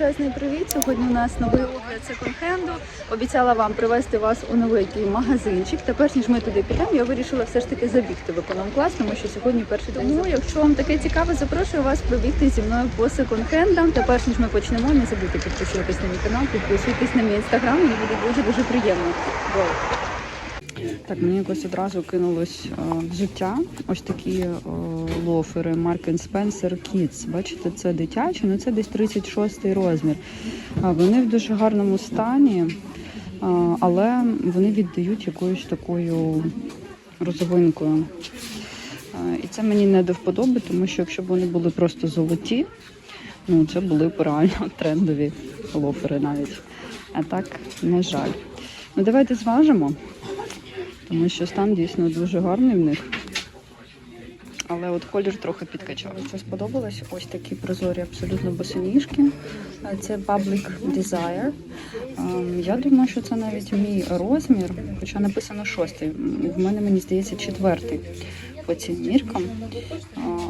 величезний привіт! Сьогодні у нас новий огляд секонд-хенду. Обіцяла вам привезти вас у новенький магазинчик. Та перш ніж ми туди підемо, я вирішила все ж таки забігти в економ-клас, тому що сьогодні перший день. Тому, якщо вам таке цікаве, запрошую вас пробігти зі мною по секонд-хендам. Та перш ніж ми почнемо, не забудьте підписуватись на мій канал, підписуйтесь на мій інстаграм, мені буде дуже дуже приємно. Гоу! Так, мені якось одразу кинулось е, в життя ось такі е, лофери Mark Spencer Kids. Бачите, це дитячі, ну це десь 36-й розмір. Вони в дуже гарному стані, а, але вони віддають якоюсь такою розовинкою. І це мені не до вподоби, тому що якщо б вони були просто золоті, ну це були б реально трендові лофери навіть. А так, на жаль. Ну давайте зважимо тому що стан дійсно дуже гарний в них. Але от колір трохи підкачав. Що сподобалось, ось такі прозорі абсолютно босоніжки. Це Public Desire. Ем, Я думаю, що це навіть мій розмір, хоча написано шостий. В мене, мені здається, четвертий по цим міркам.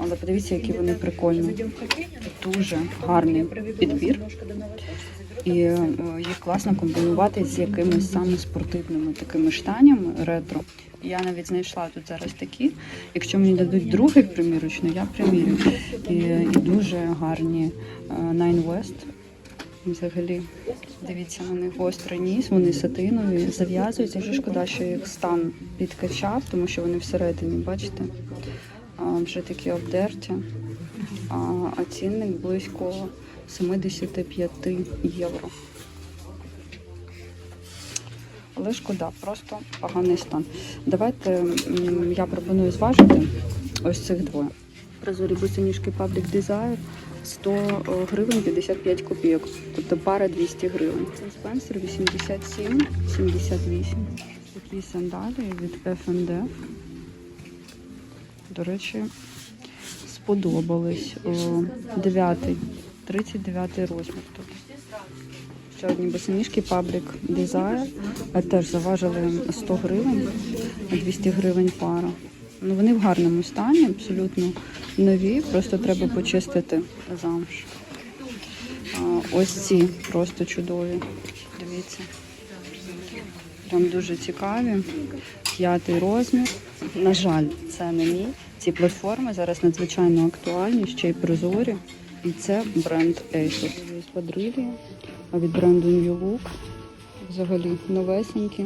Але подивіться, які вони прикольні. Дуже гарний підбір. І е, їх класно комбінувати з якимись саме спортивними такими штанями ретро. Я навіть знайшла тут зараз такі. Якщо мені дадуть другий примірочно, я примірю. І, і дуже гарні е, Nine West. Взагалі, дивіться, вони гострий ніс, вони сатинові, зав'язуються. Вже шкода, що їх стан підкачав, тому що вони всередині, бачите, вже такі обдерті. А цінник близько 75 євро. Але шкода, просто поганий стан. Давайте я пропоную зважити ось цих двоє. Прозорі босоніжки Public Desire 100 гривень 55 копійок. Тобто пара 200 гривень. Це Спенсер 87, 78. Такі сандалії від F&F. До речі, сподобались. О, Дев'ятий, 39 розмір тут. Ще одні босоніжки Public Desire. Теж заважили 100 гривень, 200 гривень пара. Ну, вони в гарному стані, абсолютно нові, просто треба почистити замш. Ось ці просто чудові. Дивіться. Прям дуже цікаві. П'ятий розмір. На жаль, це не мій. Ці платформи зараз надзвичайно актуальні, ще й прозорі. І це бренд Asos. Є від бренду New Look. Взагалі новесенькі.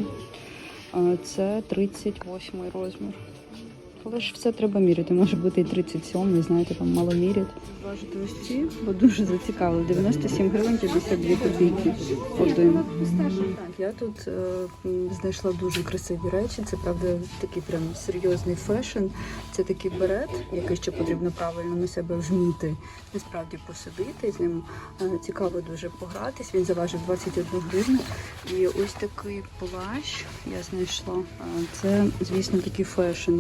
Це 38 розмір. Але ж все треба міряти. Може бути і 37, знаєте, там мало мірять. Важити ось бо дуже зацікавили. 97 гривень 52 копійки. Один. Я тут е, знайшла дуже красиві речі. Це правда такий прям серйозний фешн. Це такий берет, який ще потрібно правильно на себе вміти. Насправді посадити з ним е, цікаво дуже погратись. Він заважив 21 гривню. І ось такий плащ я знайшла. Е, Це, звісно, такий фешн.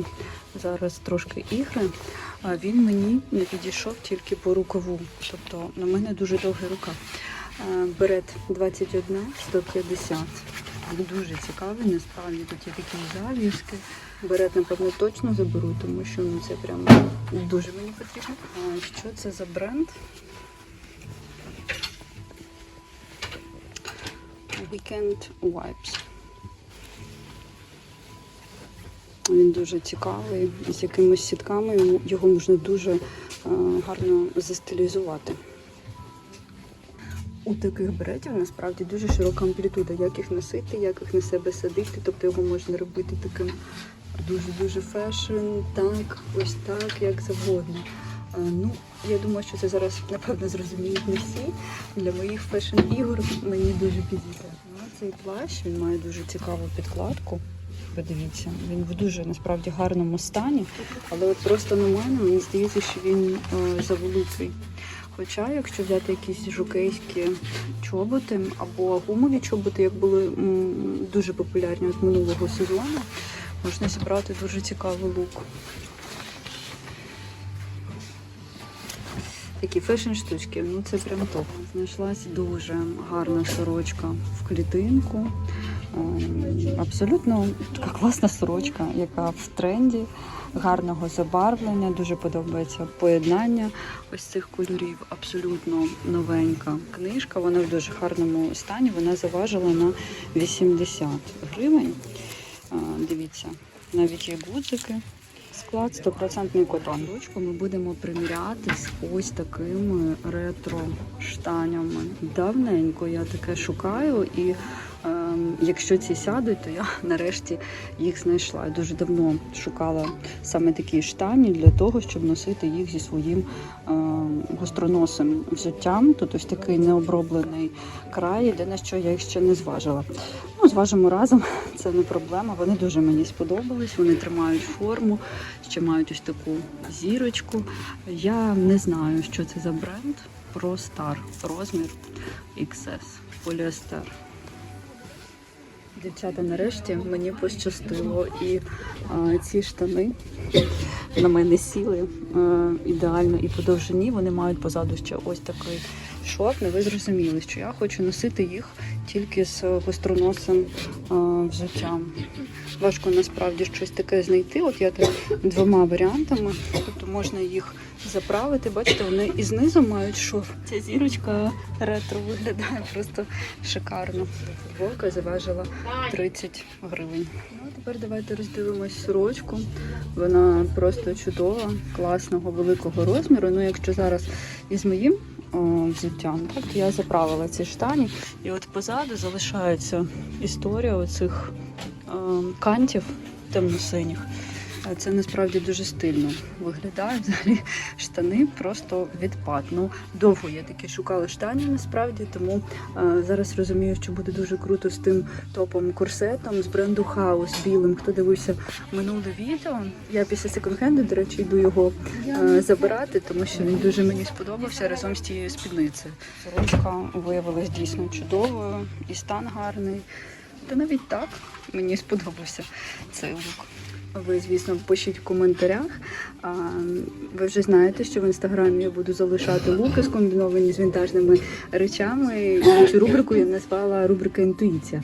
Зараз трошки ігри. А він мені не підійшов тільки по рукаву. Тобто на мене дуже довга рука. Берет 21, 150. Він дуже цікавий, насправді тут є такі зав'язки. Берет, напевно, точно заберу, тому що ну, це прям дуже мені потрібно. А що це за бренд? Weekend Wipes. Він дуже цікавий, з якимись сітками його можна дуже е, гарно застилізувати. У таких беретів насправді дуже широка амплітуда, як їх носити, як їх на себе садити. Тобто його можна робити таким дуже-дуже фешн, так, ось так, як завгодно. Е, Ну, я думаю, що це зараз, напевно, зрозуміють не всі. Для моїх фешн-ігор мені дуже підійде. Ну, цей плащ він має дуже цікаву підкладку. Подивіться, він в дуже насправді гарному стані, але от просто на мене мені здається, що він е, завеликий. Хоча, якщо взяти якісь жокейські чоботи або гумові чоботи, як були м, дуже популярні от минулого сезону, можна зібрати дуже цікавий лук. Такі фешн штучки, ну це прям топ. Знайшлась дуже гарна сорочка в клітинку. Ем, Абсолютно така класна сорочка, яка в тренді, гарного забарвлення. Дуже подобається поєднання ось цих кольорів. Абсолютно новенька книжка. Вона в дуже гарному стані. Вона заважила на 80 гривень. Дивіться, навіть є гудзики. Склад 100% котон. Ручку ми будемо приміряти з ось такими ретро штанями. Давненько я таке шукаю, і ем, якщо ці сядуть, то я нарешті їх знайшла. Я дуже давно шукала саме такі штані для того, щоб носити їх зі своїм ем, гостроносим взуттям. Тут ось такий необроблений край, єдине, що я їх ще не зважила. Зважимо разом, це не проблема. Вони дуже мені сподобались. Вони тримають форму, ще мають ось таку зірочку. Я не знаю, що це за бренд. Pro Star, розмір XS, поліестер. Дівчата, нарешті мені пощастило, і а, ці штани на мене сіли е, ідеально і по довжині. Вони мають позаду ще ось такий шов. Ну, ви зрозуміли, що я хочу носити їх тільки з гостроносим взуттям. Важко насправді щось таке знайти. От я так двома варіантами. Тобто можна їх заправити. Бачите, вони і знизу мають шов. Ця зірочка ретро виглядає просто шикарно. Футболка заважила 30 гривень. Ну, а тепер давайте роздивимось сорочку. Вона просто чудова, класного, великого розміру. Ну, якщо зараз із моїм взуттям, так я заправила ці штані. І от позаду залишається історія оцих е, кантів темно-синіх. Е, Це насправді дуже стильно виглядає. Взагалі штани просто відпад. Ну, довго я таки шукала штані насправді, тому е, зараз розумію, що буде дуже круто з тим топом курсетом з бренду Хаус білим. Хто дивився минуле відео? Я після секонд-хенду, до речі, йду його е, забирати, тому що він дуже мені сподобався разом з тією спідницею. Сорочка виявилась дійсно чудовою, і стан гарний. Та навіть так мені сподобався цей лук. Ви, звісно, пишіть в коментарях. А, Ви вже знаєте, що в інстаграмі я буду залишати луки скомбіновані з вінтажними речами. Цю рубрику я назвала рубрика Інтуїція,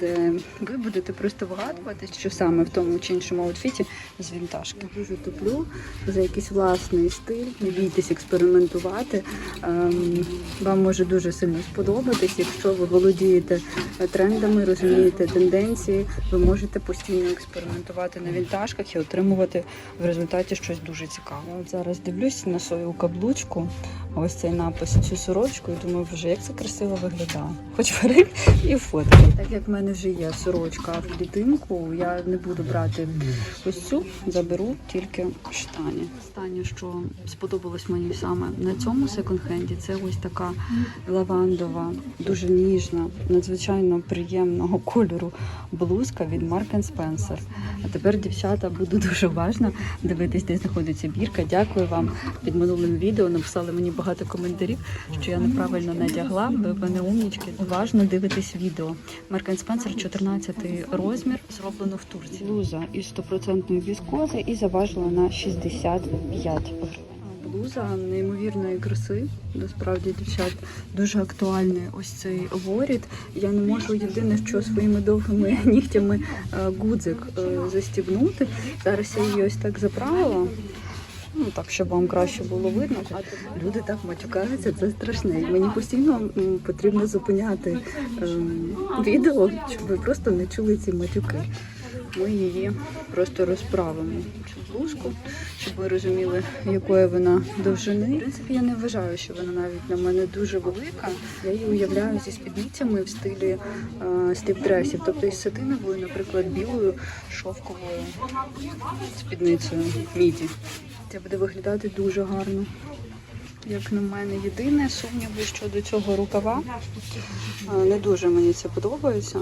де ви будете просто вгадувати, що саме в тому чи іншому аутфіті з вінтажки. Я дуже топлю за якийсь власний стиль. Не бійтесь експериментувати. Вам може дуже сильно сподобатись, якщо ви володієте трендами, розумієте тенденції, ви можете постійно експериментувати на вінтажках і отримувати в результаті щось дуже цікаве. От зараз дивлюсь на свою каблучку, ось цей напис, цю сорочку, і думаю, вже як це красиво виглядає. Хоч бери і фотки. Так як в мене вже є сорочка в клітинку, я не буду брати ось цю, заберу тільки штані. Останнє, що сподобалось мені саме на цьому секонд-хенді, це ось така лавандова, дуже ніжна, надзвичайно приємного кольору блузка від Mark Spencer. А тепер, дівчата, буду дуже уважно дивитись, знаходиться бірка. Дякую вам під минулим відео. Написали мені багато коментарів, що я неправильно надягла. Ви мене умнічки. Уважно дивитесь відео. Mark Спенсер, 14 розмір, зроблено в Турції. Блуза із 100% віскози і заважила на 65 гривень. Блуза неймовірної краси. Насправді, дівчат, дуже актуальний ось цей воріт. Я не можу єдине, що своїми довгими нігтями е, гудзик е, застібнути. Зараз я її ось так заправила. Ну так, щоб вам краще було видно. Люди так матюкаються, це страшне. Мені постійно потрібно зупиняти ем, відео, щоб ви просто не чули ці матюки. Ми її просто розправимо цю блузку, щоб ви розуміли, якої вона довжини. В принципі, я не вважаю, що вона навіть на мене дуже велика. Я її уявляю зі спідницями в стилі е, стіп-дресів, тобто із сатиновою, наприклад, білою шовковою спідницею міді. Це буде виглядати дуже гарно. Як на мене, єдине сумніви щодо цього рукава. Е, Не дуже мені це подобається.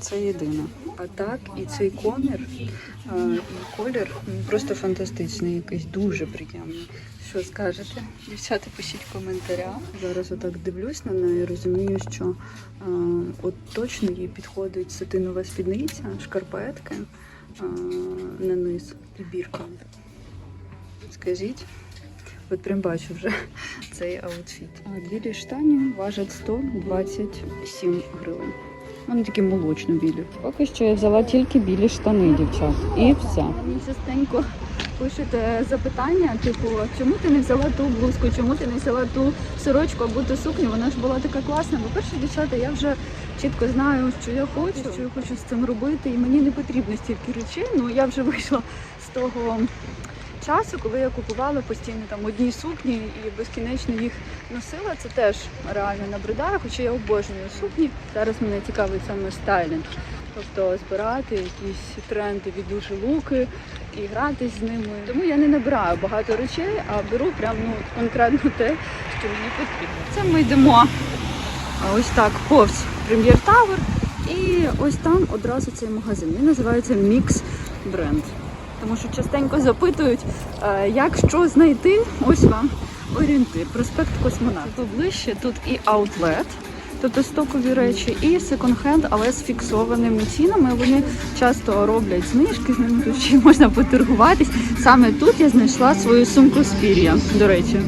Це єдине. А так, і цей комір, е, і колір просто фантастичний, якийсь дуже приємний. Що скажете? Дівчата, пишіть в коментарях. Зараз отак дивлюсь на неї, розумію, що е, от точно їй підходить сатинова спідниця, шкарпетки е, на низ і бірка. Скажіть. От прям бачу вже цей аутфіт. А білі штані важать 127 гривень. Вони такі молочно білі. Поки що я взяла тільки білі штани, дівчат. І все. Мені частенько пишете запитання, типу, чому ти не взяла ту блузку, чому ти не взяла ту сорочку або ту сукню? Вона ж була така класна. По-перше, дівчата, я вже чітко знаю, що я хочу, що я хочу з цим робити, і мені не потрібно стільки речей. Ну я вже вийшла з того часу, коли я купувала постійно там одні сукні і безкінечно їх носила. Це теж реально набридає, хоча я обожнюю сукні. Зараз мене цікавить саме стайлінг. Тобто збирати якісь трендові дуже луки і гратись з ними. Тому я не набираю багато речей, а беру прям ну конкретно те, що мені потрібно. Це ми йдемо ось так повз прем'єр Тавер. І ось там одразу цей магазин. Він називається Mix Brand. Тому що частенько запитують, е, як що знайти. Ось вам орієнтир. Проспект Космонавт. Тут ближче, тут і аутлет. Тобто стокові речі і секонд-хенд, але з фіксованими цінами. Вони часто роблять знижки, з ними тут можна поторгуватись. Саме тут я знайшла свою сумку з пір'я, до речі.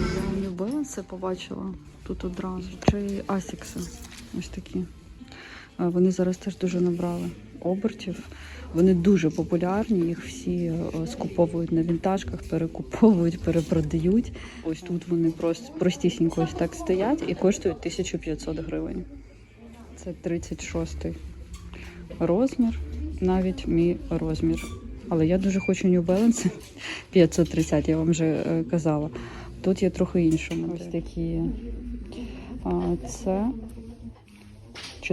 Balance побачила тут одразу. Чи Асікси. Ось такі. Вони зараз теж дуже набрали обертів. Вони дуже популярні, їх всі е, скуповують на вінтажках, перекуповують, перепродають. Ось тут вони просто простісінько ось так стоять і коштують 1500 гривень. Це 36 розмір, навіть мій розмір. Але я дуже хочу New Balance 530, я вам вже е, казала. Тут є трохи іншому. Ось такі. Це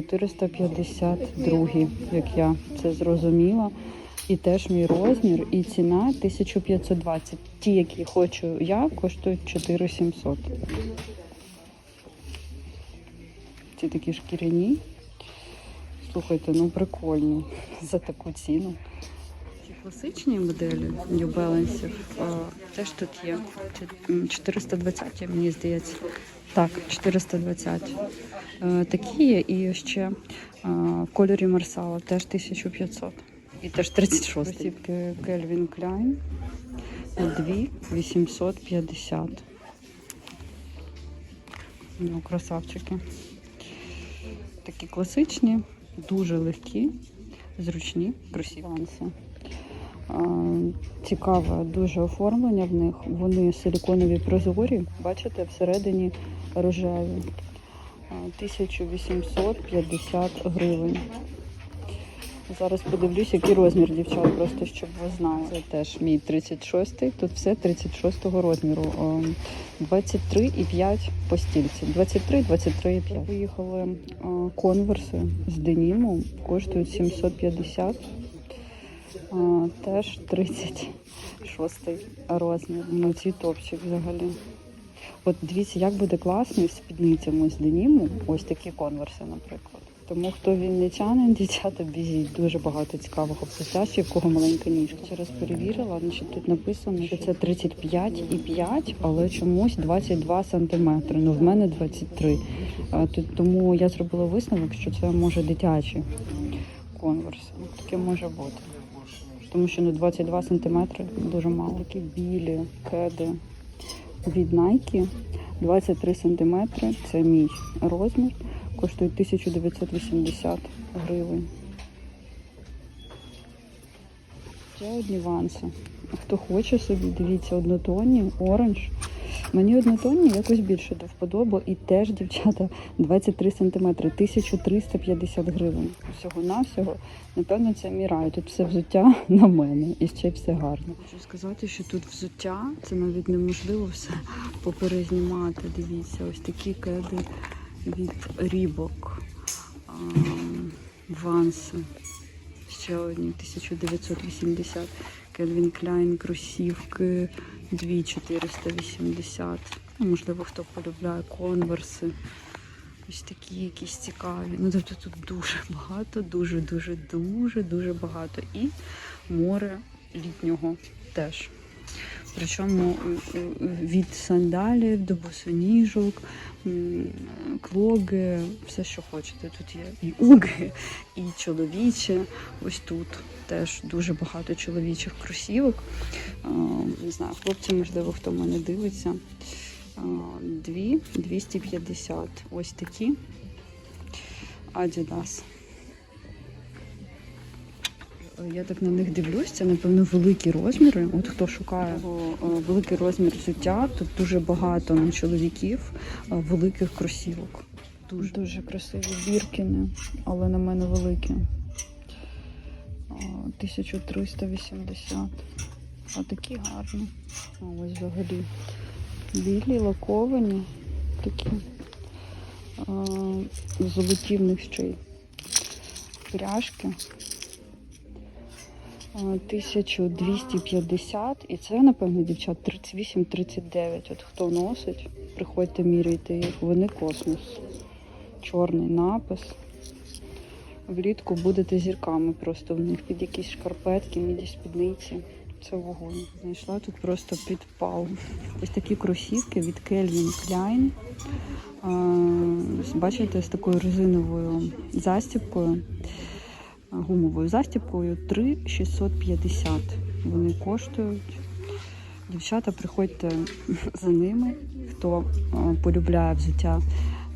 452, як я це зрозуміла. І теж мій розмір, і ціна 1520. Ті, які хочу я, коштують 4700. Ці такі шкіряні. Слухайте, ну прикольні за таку ціну. Ці класичні моделі New Balance теж тут є. 420, мені здається. Так, 420. Е, Такі є і ще е, в кольорі Марсала теж 1500. І теж 36. Кросівки Calvin Klein 2850. Ну, красавчики. Такі класичні, дуже легкі, зручні, красиві. Цікаве дуже оформлення в них. Вони силіконові прозорі, бачите, всередині рожеві. 1850 гривень. Зараз подивлюсь, який розмір дівчат, просто щоб ви знали. Це теж мій 36-й, тут все 36-го розміру. 23,5 по стільці. 23, 23,5. Поїхали конверси з деніму, коштують 750. Теж 36 розмір. Ну, ці топчик взагалі. От дивіться, як буде класно з спідницями з деніму, ось такі конверси, наприклад. Тому хто вінничанин, дівчата, біжіть. Дуже багато цікавого взуття, ще в кого маленька ніжка. Через перевірила, значить тут написано, що це 35,5, але чомусь 22 сантиметри. Ну в мене 23. А, тут- Тому я зробила висновок, що це може дитячі конверси. Ну, Таке може бути. Тому що ну 22 сантиметри дуже мало. Такі білі кеди від Nike 23 сантиметри. Це мій розмір. Коштує 1980 гривень. Ще одні ванси. Хто хоче собі, дивіться, однотонні, оранж. Мені однотонні якось більше до вподоби. І теж, дівчата, 23 сантиметри, 1350 гривень. Всього-навсього. Напевно, це мій рай. Тут все взуття на мене. І ще й все гарно. Хочу сказати, що тут взуття, це навіть неможливо все поперезнімати. Дивіться, ось такі кеди від рібок. Ванси. Ще одні 1980. Кельвін Кляйн, кросівки 2480. Ну, можливо, хто полюбляє конверси. Ось такі якісь цікаві. Ну, тобто тут дуже багато, дуже, дуже, багато. І море літнього теж. Причому е, е, від сандалів до босоніжок, клоги, все, що хочете. Тут є і уги, і чоловіче. Ось тут теж дуже багато чоловічих кросівок. Не знаю, хлопці, можливо, хто мене дивиться. Дві 250. Ось такі. Adidas. Е, Я так на них дивлюсь, це напевно великі розміри. От хто шукає е, великий розмір взуття, тут дуже багато на чоловіків е, великих кросівок. Дуже дуже красиві біркіни, але на мене великі. 1380. А такі гарні. А ось взагалі. Білі, лаковані, такі. А, золоті в них ще й пряжки. А, 1250 і це, напевно, дівчат 38-39. От хто носить, приходьте міряйте їх. Вони космос. Чорний напис. Влітку будете зірками просто в них під якісь шкарпетки, міді спідниці. Це вогонь. Знайшла тут просто підпал. Ось такі кросівки від Calvin Klein. Бачите, з такою резиновою застібкою, а, гумовою застібкою 3,650. Вони коштують. Дівчата, приходьте за ними, хто полюбляє взуття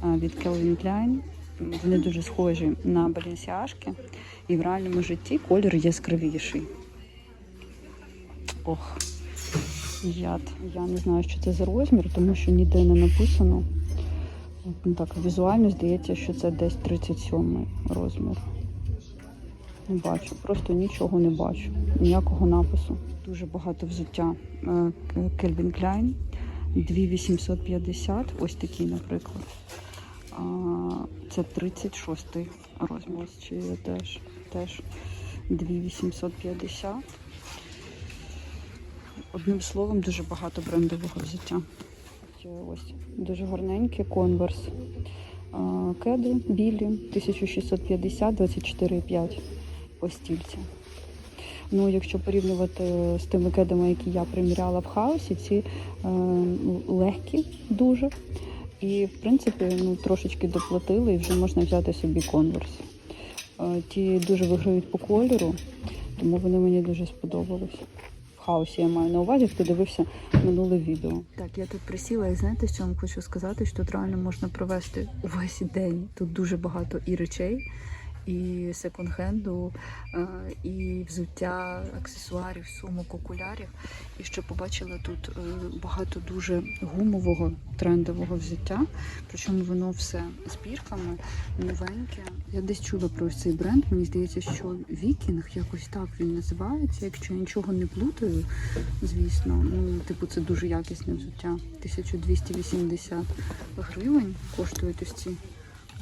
від Calvin Klein. Вони дуже схожі на балінсіашки, і в реальному житті колір яскравіший. Ох, яд. Я не знаю, що це за розмір, тому що ніде не написано. Так, візуально здається, що це десь 37 розмір. Не бачу, просто нічого не бачу, ніякого напису. Дуже багато взуття е, Calvin Klein. 2850, ось такі, наприклад. Це 36 розмір. Чи теж, теж 2850. Одним словом, дуже багато брендового взуття. Ось дуже гарненькі конверс. Кеди білі 1650, 24,5 по стільці. Ну, якщо порівнювати з тими кедами, які я приміряла в хаосі, ці е, легкі дуже. І, в принципі, ну, трошечки доплатили і вже можна взяти собі конверс. Е, ті дуже виграють по кольору, тому вони мені дуже сподобались. В хаосі я маю на увазі, хто дивився минуле відео. Так, я тут присіла і знаєте, що вам хочу сказати, що тут реально можна провести увесь день. Тут дуже багато і речей, і секонд-хенду, е, і взуття, аксесуарів, сумок, окулярів. І ще побачила тут е, багато дуже гумового трендового взуття. Причому воно все з бірками, новеньке. Я десь чула про цей бренд. Мені здається, що Вікінг якось так він називається. Якщо я нічого не плутаю, звісно. Ну, типу, це дуже якісне взуття. 1280 гривень коштують ось ці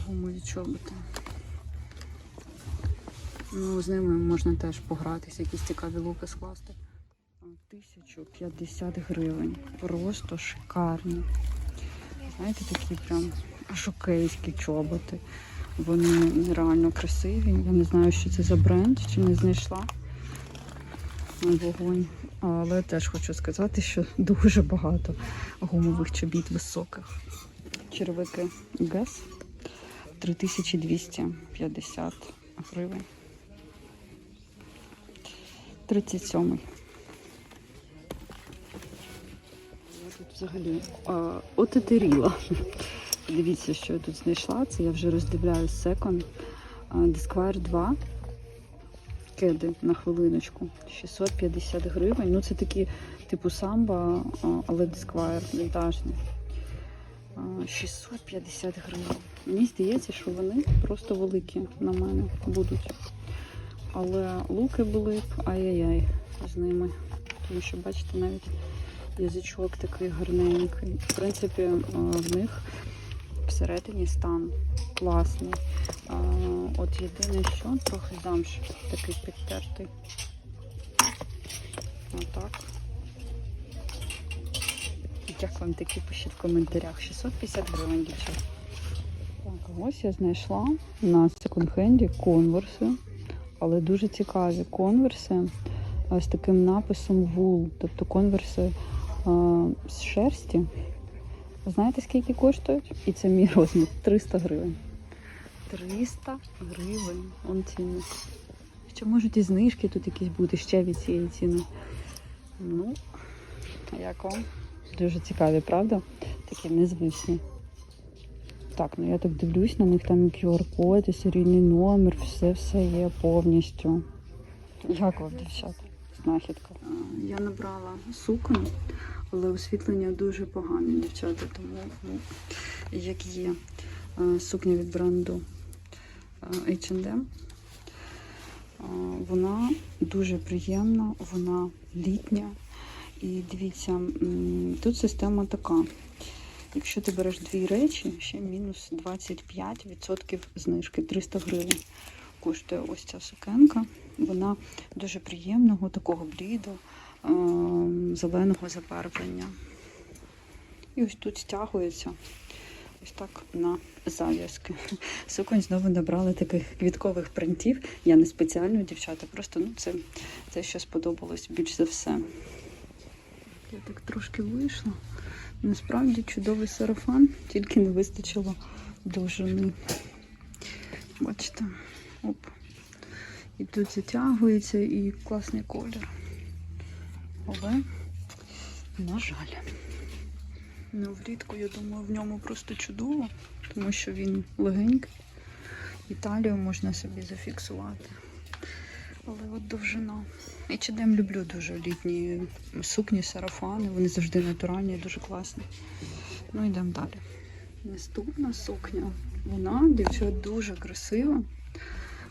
гумові чоботи. Ну, з ними можна теж погратися, якісь цікаві луки скласти. 1050 гривень. Просто шикарні. Знаєте, такі прям жокейські чоботи. Вони реально красиві. Я не знаю, що це за бренд, чи не знайшла. Вогонь. Але теж хочу сказати, що дуже багато гумових чобіт високих. Червики ГЕС 3250 гривень. 37. Я тут взагалі а, отетеріла. Дивіться, що я тут знайшла. Це я вже роздивляюсь секонд. Disquire 2. Кеди на хвилиночку. 650 гривень. Ну, це такі, типу самбо, а, але Disquire вінтажні. А, 650 гривень. Мені здається, що вони просто великі на мене будуть. Але луки були б ай-яй-яй з ними. Тому що, бачите, навіть язичок такий гарненький. В принципі, е, в них всередині стан класний. От єдине, що трохи замш такий підтертий. Отак. Як вам такі пишіть в коментарях? 650 гривень, дівчат. Так, ось я знайшла на секонд-хенді конверси, але дуже цікаві конверси з таким написом вул, тобто конверси а, з шерсті. Знаєте, скільки коштують? І це мій розмір 300 гривень. 300 гривень. Он ціни. Ще можуть і знижки тут якісь бути ще від цієї ціни. Ну, як вам? Дуже цікаві, правда? Такі незвичні. Так, ну я так дивлюсь, на них там і QR-код, і серійний номер, все-все є повністю. Як вам, дівчат? Знахідка. Я набрала сукню, але освітлення дуже погане, дівчата, тому ну, як є сукня від бренду H&M. Вона дуже приємна, вона літня. І дивіться, тут система така. Якщо ти береш дві речі, ще мінус 25% знижки, 300 гривень коштує ось ця сукенка. Вона дуже приємного, такого бліду, е, зеленого забарвлення. І ось тут стягується ось так на зав'язки. Суконь знову набрали таких квіткових принтів. Я не спеціально, дівчата, просто ну, це, це що сподобалось більш за все. Я так трошки вийшла. Насправді чудовий сарафан, тільки не вистачило довжини. Бачите, оп. І тут затягується і класний колір. Але, на жаль. Ну, влітку, я думаю, в ньому просто чудово, тому що він легенький. І талію можна собі зафіксувати. Але от довжина. H&M люблю дуже літні сукні, сарафани. Вони завжди натуральні, дуже класні. Ну, йдемо далі. Наступна сукня. Вона, дівчат, дуже красива.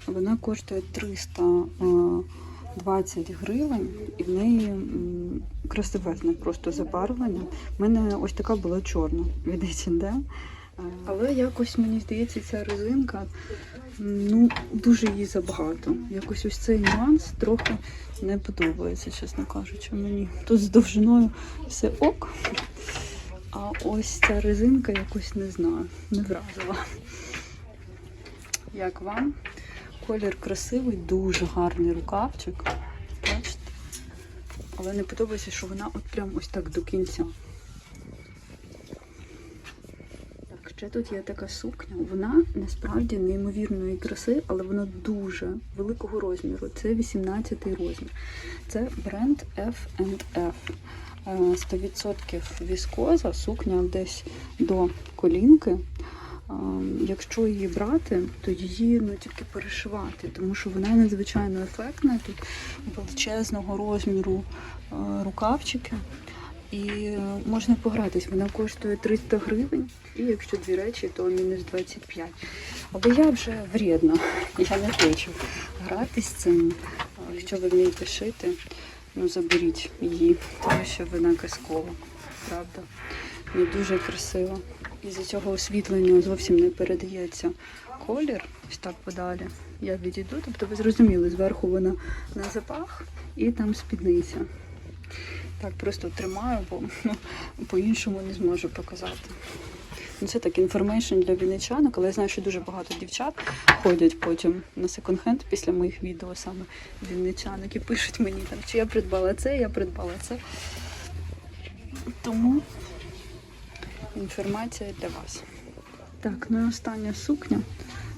Вона коштує 320 гривень, і в неї красивезне просто забарвлення. У мене ось така була чорна від H&M. Але якось мені здається, ця резинка ну, дуже її забагато. Якось ось цей нюанс трохи не подобається, чесно кажучи, мені. Тут з довжиною все ок. А ось ця резинка якось не знаю, не вразила. Як вам? Колір красивий, дуже гарний рукавчик. Бачите? Але не подобається, що вона от прям ось так до кінця. Так, ще тут є така сукня. Вона насправді неймовірної краси, але вона дуже великого розміру. Це 18-й розмір. Це бренд F&F. Е, 100% віскоза, сукня десь до колінки. Якщо її брати, то її ну, тільки перешивати, тому що вона надзвичайно ефектна. Тут величезного розміру е, рукавчики. І е, можна погратись. Вона коштує 300 гривень, і якщо дві речі, то мінус 25. Але я вже вредна, я не хочу гратись цим. Якщо ви вмієте шити, ну заберіть її, тому що вона казкова, правда. Ну, дуже красива. Із-за цього освітлення зовсім не передається колір. Ось так подалі. Я відійду. Тобто ви зрозуміли, зверху вона на запах і там спідниця. Так, просто тримаю, бо ну, по-іншому не зможу показати. Ну, це так інформейшн для вінничанок, але я знаю, що дуже багато дівчат ходять потім на секонд-хенд після моїх відео саме вінничанок і пишуть мені там, чи я придбала це, я придбала це. Тому інформація для вас. Так, ну і остання сукня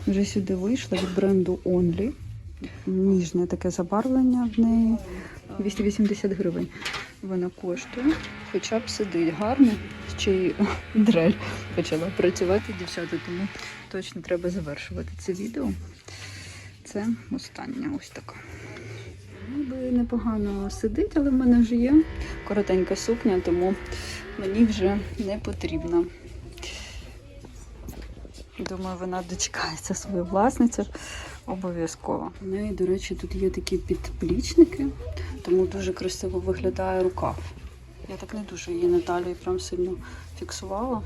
вже сюди вийшла від бренду Only. Ніжне таке забарвлення в неї. 280 гривень вона коштує. Хоча б сидить гарно, ще й дрель почала працювати, дівчата, тому точно треба завершувати це відео. Це остання ось така. Ніби непогано сидить, але в мене вже є коротенька сукня, тому мені вже не потрібна. Думаю, вона дочекається свою власницю обов'язково. У неї, до речі, тут є такі підплічники, тому дуже красиво виглядає рукав. Я так не дуже її на прям сильно фіксувала.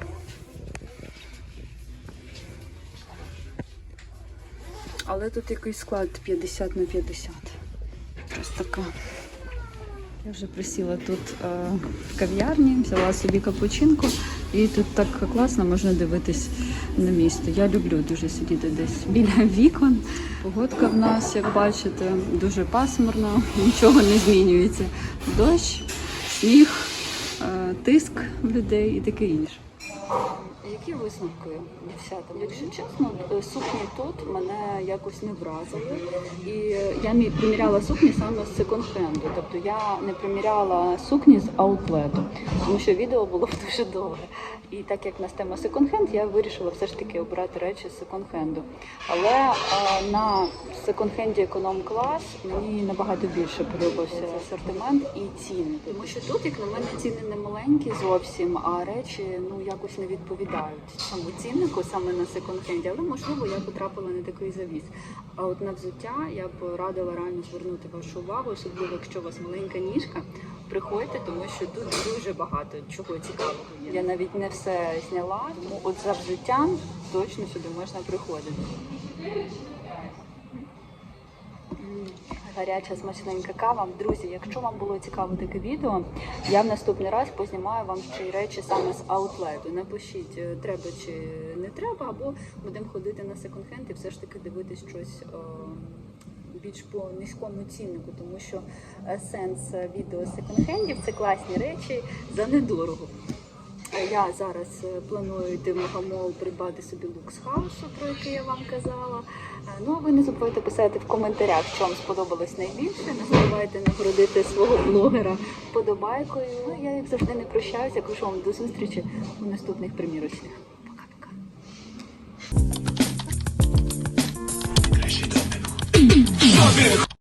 Але тут якийсь склад 50 на 50. Ось така. Я вже присіла тут е, в кав'ярні, взяла собі капучинку, і тут так класно можна дивитись на місто. Я люблю дуже сидіти десь біля вікон. Погодка в нас, як бачите, дуже пасмурно, нічого не змінюється. Дощ, сніг, е, тиск людей і таке інше. Які висновки, дівчата? Якщо чесно, е, сукні тут мене якось не вразили. І е, я приміряла сукні саме з секонд-хенду. Тобто я не приміряла сукні з аутлету, тому що відео було дуже довге. І так як в нас тема секонд-хенд, я вирішила все ж таки обирати речі з секонд-хенду. Але е, на секонд-хенді економ-клас мені набагато більше подобався асортимент і ціни. Тому що тут, як на мене, ціни не маленькі зовсім, а речі ну якось не відповідають цьому ціннику саме на секонд-хенді. Але можливо я потрапила на такий завіс. А от на взуття я б радила реально звернути вашу увагу, особливо якщо у вас маленька ніжка. Приходьте, тому що тут дуже багато чого цікавого є. Я навіть не все зняла, тому от за взуттям точно сюди можна приходити. Гаряча смачненька кава. Друзі, якщо вам було цікаво таке відео, я в наступний раз познімаю вам ще й речі саме з аутлету. Напишіть, е, треба чи не треба, або будемо ходити на секонд-хенд і все ж таки дивитись щось. е, Більш по низькому ціннику, тому що е, сенс відео секонд-хендів це класні речі за недорого. Е, Я зараз е, планую йти в Магамол придбати собі лук з хаусу, про який я вам казала. Е, Ну а ви не забувайте писати в коментарях, що вам сподобалось найбільше. Не забувайте нагородити свого блогера подобайкою. Ну я як завжди не прощаюся. Кажу вам до зустрічі у наступних примірочних. Пока-пока.